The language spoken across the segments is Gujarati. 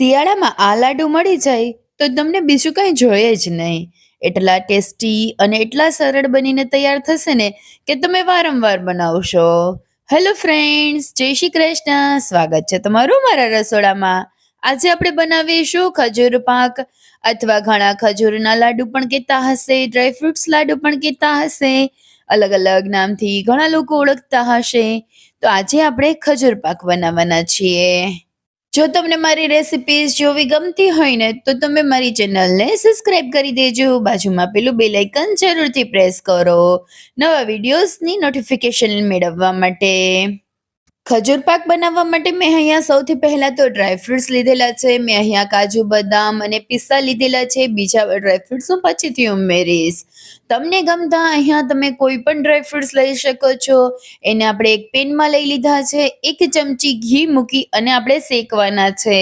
શિયાળામાં આ લાડુ મળી જાય તો તમને બીજું કંઈ જોઈએ જ નહીં. એટલા ટેસ્ટી અને એટલા સરળ બનીને તૈયાર થશે ને કે તમે વારંવાર બનાવશો. હેલો ફ્રેન્ડ્સ જય શ્રી કૃષ્ણ. સ્વાગત છે તમારું મારા રસોડામાં. આજે આપણે બનાવીશું ખજૂર પાક અથવા ઘણા ખજૂરના લાડુ પણ કહેતા હશે ડ્રાયફ્રૂટ્સ લાડુ પણ કહેતા હશે અલગ અલગ નામથી ઘણા લોકો ઓળખતા હશે. તો આજે આપણે ખજૂર પાક બનાવવાના છીએ. જો તમને મારી રેસિપીઝ જોવી ગમતી હોય ને, તો તમે મારી ચેનલને સબસ્ક્રાઇબ કરી દેજો. બાજુમાં પેલું બેલ આઇકન જરૂરથી પ્રેસ કરો. નવા વિડીયોઝની નોટિફિકેશન મેળવવા માટે. ખજૂર પાક બનાવવા માટે મેં અહીંયા સૌથી પહેલા તો ડ્રાયફ્રૂટ્સ લીધેલા છે. મેં અહીંયા કાજુ, બદામ અને પિસ્તા લીધેલા છે. બીજા ડ્રાયફ્રૂટ્સ હું પછીથી ઉમેરીશ. તમને ગમતા અહીંયા તમે કોઈ પણ ડ્રાયફ્રૂટ્સ લઈ શકો છો. એને આપણે એક પેનમાં લઈ લીધા છે. એક ચમચી ઘી મૂકી અને આપણે શેકવાના છે.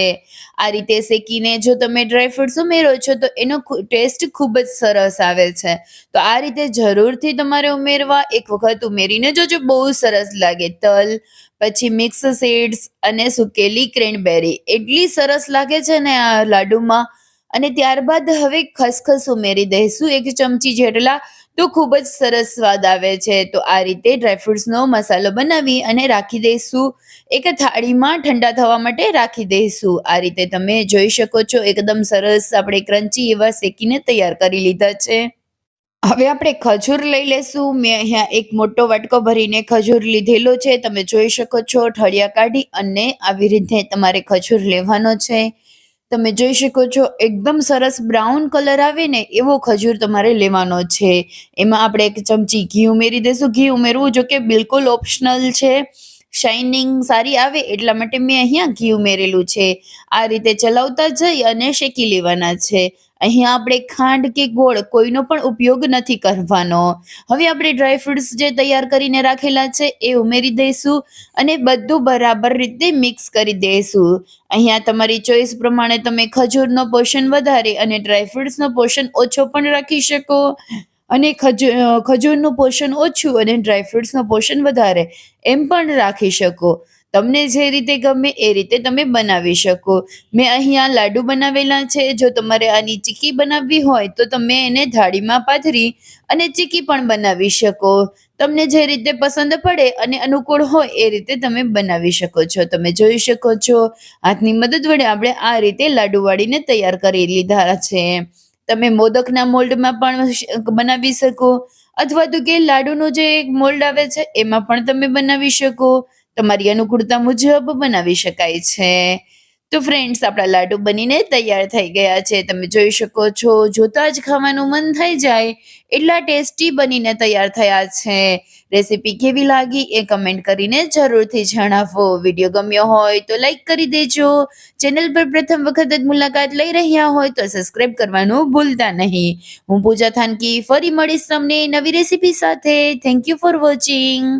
આ રીતે શેકીને જો તમે ડ્રાયફ્રૂટ્સ ઉમેરો છો તો એનો ટેસ્ટ ખૂબ જ સરસ આવે છે. તો આ રીતે જરૂરથી તમારે ઉમેરવા. એક વખત ઉમેરીને જોજો, બહુ સરસ લાગે. તલ પછી મિક્સ સીડ્સ અને સુકેલી ક્રેનબેરી. એટલી સરસ લાગે છે ને આ લાડુમાં. અને ત્યારબાદ હવે ખસખસ ઉમેરી દઈશું એક ચમચી જેટલા. તો ખૂબ જ સરસ સ્વાદ આવે છે. તો આ રીતે ડ્રાયફ્રૂટ્સનો મસાલો બનાવી અને રાખી દઈશું. એક થાળીમાં ઠંડા થવા માટે રાખી દઈશું. આ રીતે તમે જોઈ શકો છો. એકદમ સરસ આપણે ક્રંચી એવા શેકીને તૈયાર કરી લીધા છે. હવે આપણે ખજૂર લઈ લેશું. મેં અહીંયા એક મોટો વાટકો ભરીને ખજૂર લીધેલો છે. તમે જોઈ શકો છો, ઠળિયા કાઢી અને આવી રીતે તમારે ખજૂર લેવાનો છે. તમે જોઈ શકો છો, એકદમ સરસ બ્રાઉન કલર આવે ને એવો ખજૂર તમારે લેવાનો છે. એમાં આપણે એક ચમચી ઘી ઉમેરી દઈશું. ઘી ઉમેરવું જો કે બિલકુલ ઓપ્શનલ છે. શાઇનિંગ સારી આવે એટલા માટે મેં અહીંયા ઘી ઉમેરેલું છે. આ રીતે ચલાવતા જઈ અને શેકી લેવાના છે. અહીંયા આપણે ખાંડ કે ગોળ કોઈનો પણ ઉપયોગ નથી કરવાનો. હવે આપણે ડ્રાયફ્રૂટ્સ જે તૈયાર કરીને રાખેલા છે એ ઉમેરી દઈશું અને બધું બરાબર રીતે મિક્સ કરી દઈશું. અહીંયા તમારી ચોઈસ પ્રમાણે તમે ખજૂરનો પોષણ વધારે અને ડ્રાયફ્રૂટ્સનો પોષણ ઓછો પણ રાખી શકો અને ખજૂર ખજૂરનું પોષણ ઓછું અને ડ્રાયફ્રૂટ્સનું પોષણ વધારે એમ પણ રાખી શકો. તમને જે રીતે ગમે એ રીતે તમે બનાવી શકો. મેં અહીંયા લાડુ બનાવેલા છે. જો તમારે આની ચીકી બનાવવી હોય તો તમે એને થાળીમાં પાથરી અને ચીકી પણ બનાવી શકો. તમને જે રીતે પસંદ પડે અને અનુકૂળ હોય એ રીતે તમે બનાવી શકો છો. તમે જોઈ શકો છો. હાથની મદદ વડે આપણે આ રીતે લાડુ વાળીને તૈયાર કરી લીધા છે. તમે મોદકના મોલ્ડમાં પણ બનાવી શકો. અથવા તો કે લાડુનો જે એક મોલ્ડ આવે છે, એમાં પણ તમે બનાવી શકો. તમારી અનુકૂળતા મુજબ બનાવી શકાય છે. તો ફ્રેન્ડ્સ આપણા લાડુ બનીને તૈયાર થઈ ગયા છે. તમે જોઈ શકો છો, જોતા જ ખાવાનું મન થઈ જાય, એટલા ટેસ્ટી બનીને તૈયાર થયા છે. રેસીપી કેવી લાગી એ કમેન્ટ કરીને જરૂરથી જણાવો. વીડિયો ગમ્યો હોય તો લાઈક કરી દેજો. ચેનલ પર પ્રથમ વખત જ મુલાકાત લઈ રહ્યા હોય તો સબસ્ક્રાઈબ કરવાનું ભૂલતા નહીં. હું પૂજા થાનકી ફરી મળીશ તમને નવી રેસીપી સાથે. Thank you for watching